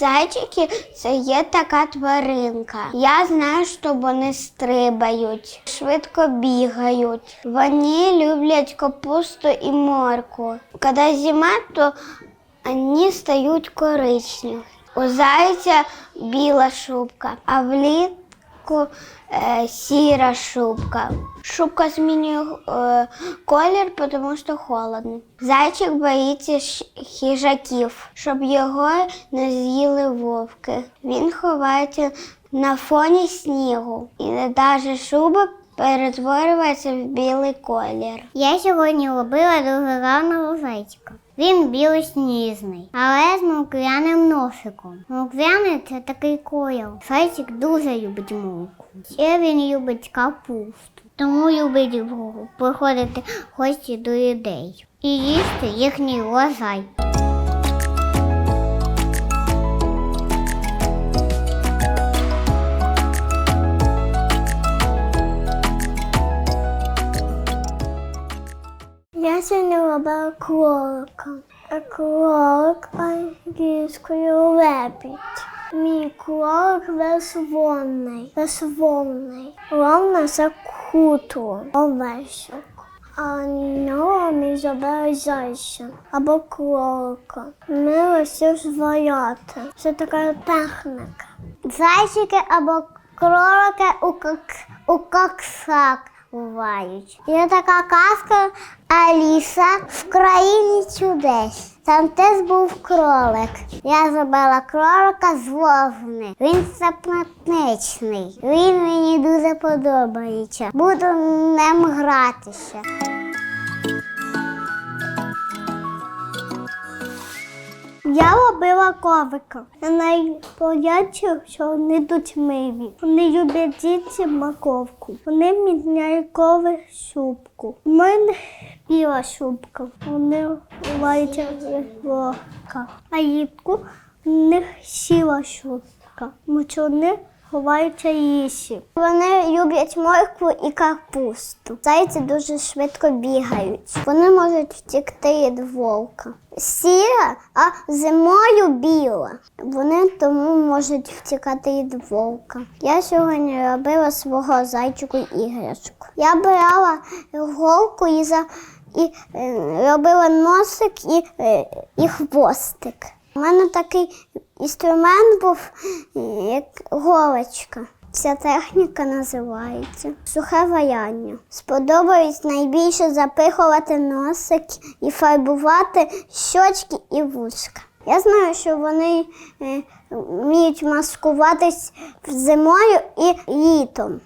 Зайчики це є така тваринка. Я знаю, що вони стрибають, швидко бігають. Вони люблять капусту і морку. Коли зима, то вони стають коричневі. У зайця біла шубка, а влітку е, сіра шубка. Шубка змінює е, колір, тому що холодно. Зайчик боїться хижаків, щоб його не з'їли вовки. Він ховається на фоні снігу, і навіть шуба перетворюється в білий колір. Я сьогодні робила дуже гарного зайчика. Він білосніжний, але з мокряним носиком. Мокряний це такий колір. Зайчик дуже любить муку. Ще він любить капусту. Тому любить приходити в гості до людей і їсти їхній лозай. Я сьогодні робила кролика. А кролик англійською лебідь. Мій кролик весвонний. Весвонний. Вовна це хутро, овечок. А нього ми зробили зайця або кролика. Ми ось зваряти. Це така техніка. Зайчики або кролики у, кок... у коксак бувають. Є така казка Аліса в країні чудес. Там теж був кролик. Я зробила кролика з вовни. Він сапнатничний. Він мені дуже подобається. Буду ним гратися. Я робила ковика. Найпоняття, що вони тут милі. Вони люблять діти маковку. Вони міняють кови шубку. У мене біла шубка. Вони лають вовка. А їбку в них сіла шубка. Мочони ховаються їсі. Вони люблять моркву і капусту. Зайці дуже швидко бігають. Вони можуть втікти від вовка. Сіра, а зимою біла. Вони тому можуть втікати від вовка. Я сьогодні робила свого зайчику іграшку. Я брала голку і за і е, робила носик і, е, і хвостик. У мене такий інструмент був, як голочка. Ця техніка називається сухе ваяння. Сподобається найбільше запихувати носик і фарбувати щочки і вушка. Я знаю, що вони е, вміють маскуватись зимою і літом.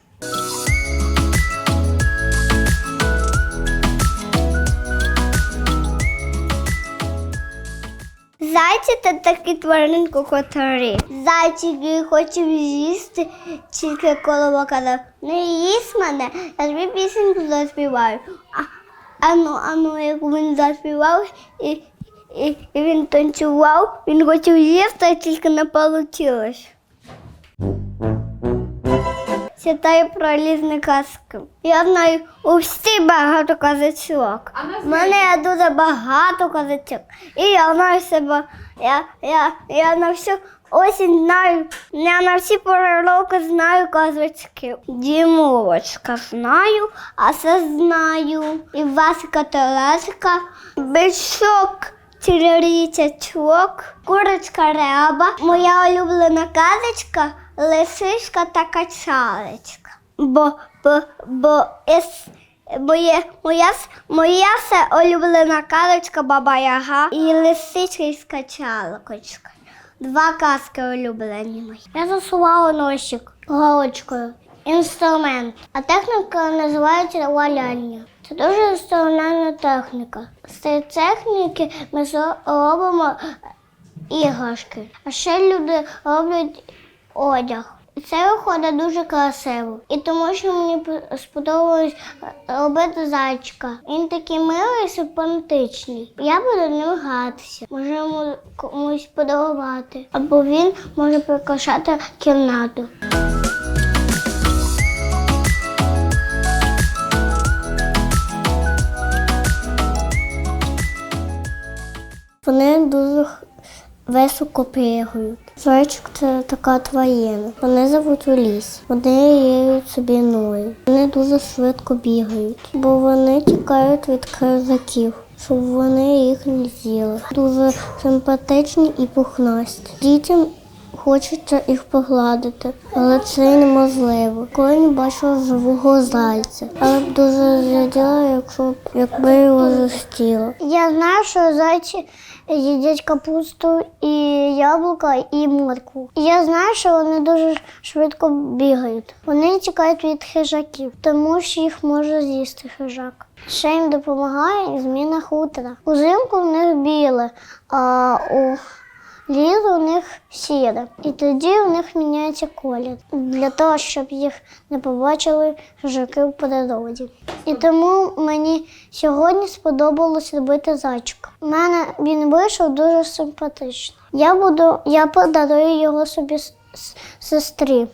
Зайці та такі тваринку котарі. Зайчики хоче з'їсти тільки коло казав, не їсть мене, я тобі пісеньку заспіваю. А, ану, ану, як він заспівав і, і, і він танцював, він хотів їсти, а тільки не вийшло. Читаю про різні казки. Я знаю у всі багато казачок. У мене є дуже багато казачок. І я знаю себе. Я, я, я на всю осінь знаю. Я на всі пори року знаю казочки. Дімовочка знаю, а це знаю. І Васька Телешка, бичок. Чирирічачок, курочка реба, моя улюблена казочка, лисичка та качалечка. Бо, бо, бо ес, моє, моя, моя все улюблена казочка Баба Яга і лисичка і скачалочка. Два казки улюблені мої. Я засувала носик голочкою. Інструмент. А техніка називається валяння. Це дуже інструментальна техніка. З цієї техніки ми робимо іграшки. А ще люди роблять одяг. Це виходить дуже красиво. І тому що мені сподобалось е, робити зайчика. Він такий милий симпатичний. Я буду ним гратися. Може йому комусь подарувати. Або він може прикрашати кімнату. Високо пригають. Зайчик це така тварина. Вони живуть у лісі. Вони їють собі ною. Вони дуже швидко бігають, бо вони тікають від кризаків. Щоб вони їх не з'їли. Дуже симпатичні і пухнасті. Дітям хочеться їх погладити, але це неможливо. Коли не бачила живого зайця. Але б дуже зраділа, якщо б якби його зустріла. Я знаю, що зайці їдять капусту і яблука, і моркву. І я знаю, що вони дуже швидко бігають. Вони тікають від хижаків, тому що їх може з'їсти хижак. Ще їм допомагає зміна хутора. Узимку в них біле, а у літо у них сіре. І тоді у них міняється колір для того, щоб їх не побачили хижаки в природі. І тому мені сьогодні сподобалось робити зайчика. У мене він вийшов дуже симпатично. Я буду, я подарую його собі сестрі.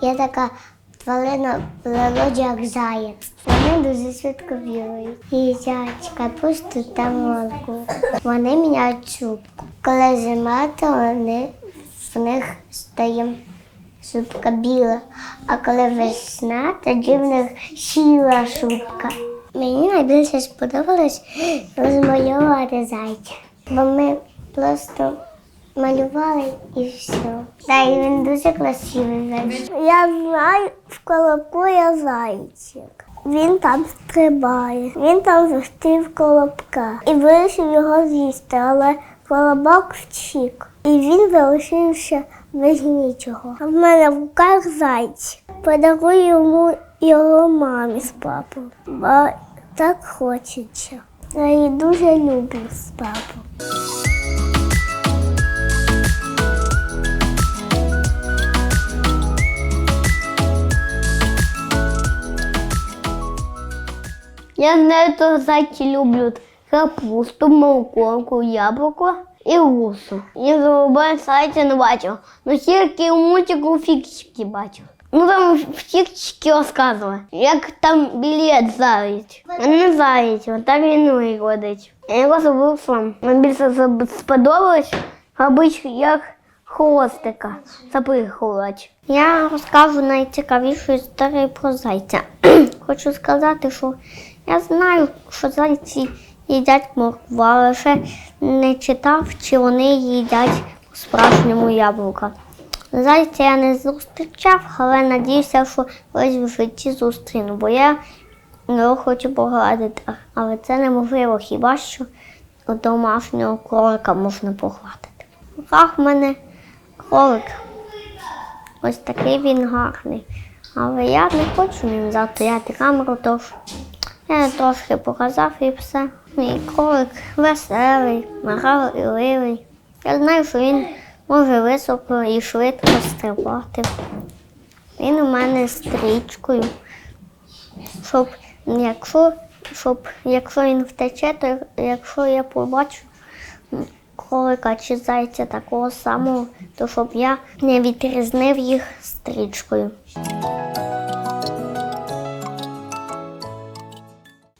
Я така тварина природі, як заєць. Вони дуже швидко бігають. Їдять капусту та морку. Вони міняють шубку. Коли зима, то вони в них стає шубка біла. А коли весна, тоді в них сіла шубка. Мені найбільше сподобалось розмалювати зайця. Бо ми просто малювали і все. Та і він дуже красивий. Я знаю, в колобку є зайчик. Він там стрибає. Він там зустрів колобка і вирішив його з'їсти, але колобок втік. І він залишився без нічого. А в мене в руках зайчик. Подарую йому його мамі з папою. Бо так хочеться. Я її дуже люблю з папою. Я знаю, що зайці люблять капусту, морковку, яблуко і гусу. Я голубе зайця не бачив. Ну тільки у мультику фіксики бачив. Ну там фіксики розказували, як там білет заєць. А не заєць, а так він виходить. Я його зробив сам. Мені більше сподобалось робити як хвостика, запихувати. Я розкажу найцікавішу історію про зайця. Хочу сказати, що я знаю, що зайці їдять моркву, але ще не читав, чи вони їдять у справжньому яблука. Зайця я не зустрічав, але надіюся, що колись в житті зустріну, бо я його хочу погладити. Але це неможливо, хіба що домашнього кролика можна погладити. В в мене кролик. Ось такий він гарний. Але я не хочу ним затуяти камеру, тож я трошки показав і все. Мій кролик веселий, мирливий. Я знаю, що він може високо і швидко стрибати. Він у мене стрічкою. Щоб якщо, щоб, якщо він втече, то якщо я побачу кролика чи зайця такого самого, то щоб я не відрізнив їх стрічкою.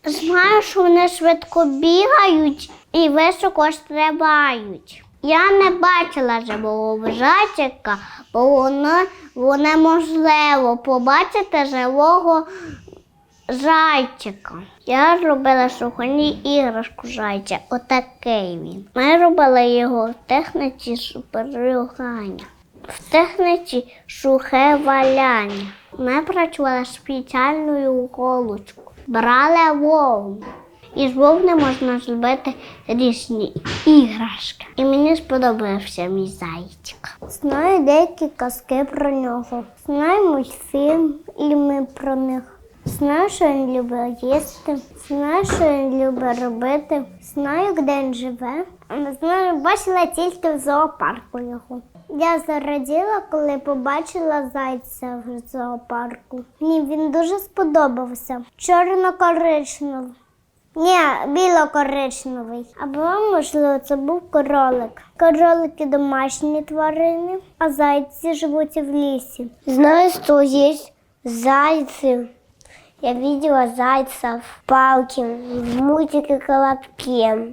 Знаю, що вони швидко бігають і високо стрибають. Я не бачила живого зайчика, бо воно, воно неможливо побачити живого зайчика. Я зробила сьогодні іграшку зайця. Отакий він. Ми робили його в техніці суперюгання. В техніці сухе валяння. Ми працювали спеціальною голочкою. Брали вовну. І з вовни можна зробити різні іграшки. І мені сподобався мій зайчик. Знаю деякі казки про нього. Знаю мультфільм і ми про них. Знаю, що він любить їсти, знаю, що він любить робити, знаю, де він живе. Знаю, бачила тільки в зоопарку його. Я зараділа, коли побачила зайця в зоопарку. Мені він дуже сподобався. Чорно-коричневий. Ні, біло-коричневий. Або, можливо, це був королик. Королики домашні тварини, а зайці живуть в лісі. Знаю, що є зайці Я видела зайцев, палки, в мультике «Колобке»,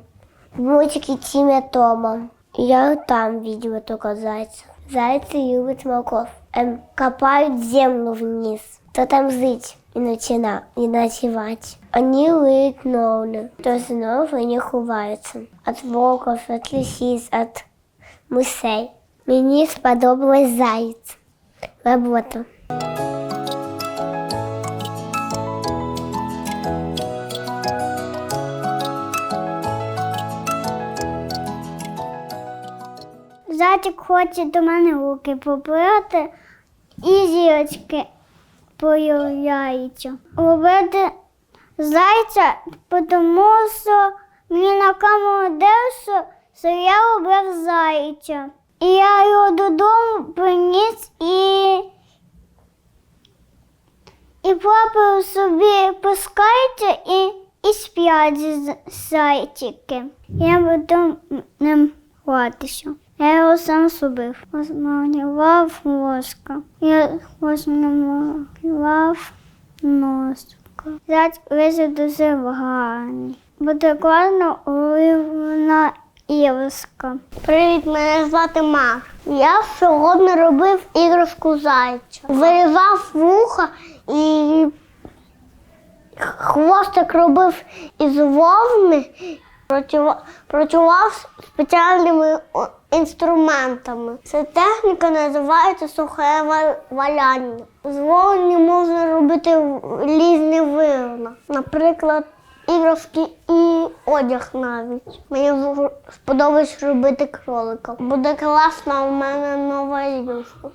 в мультике Тиме Тома. Я там видела только зайцев. Зайцы любят морковь. Эм, копают землю вниз. То там жить и, начина, и ночевать. Они лыют новны. То снова не ховаються. От волков, от лисиц, от мусей. Мені сподобалось заєць. Робота. Зайчик хоче до мене руки побрати і зірочки появляються. Робити зайця, тому що мені на камеру дивився, що я робив зайця. І я його додому приніс і, і папа собі пускається і, і сплять з- зайчики. Я буду ним гратися. Я його сам зробив. Розмалював воска. Я розмалював носка. Зайць вийшов дуже гарний. Буде класно улюблена іграшка. Привіт, мене звати Мар. Я сьогодні робив іграшку зайця. Вирізав вуха і хвостик робив із вовни, працював, спеціальними інструментами. Ця техніка називається сухе валяння. З можна робити різні вироби. Наприклад, іграшки і одяг навіть. Мені сподобається робити кролика. Буде класно, у мене нова іграшка.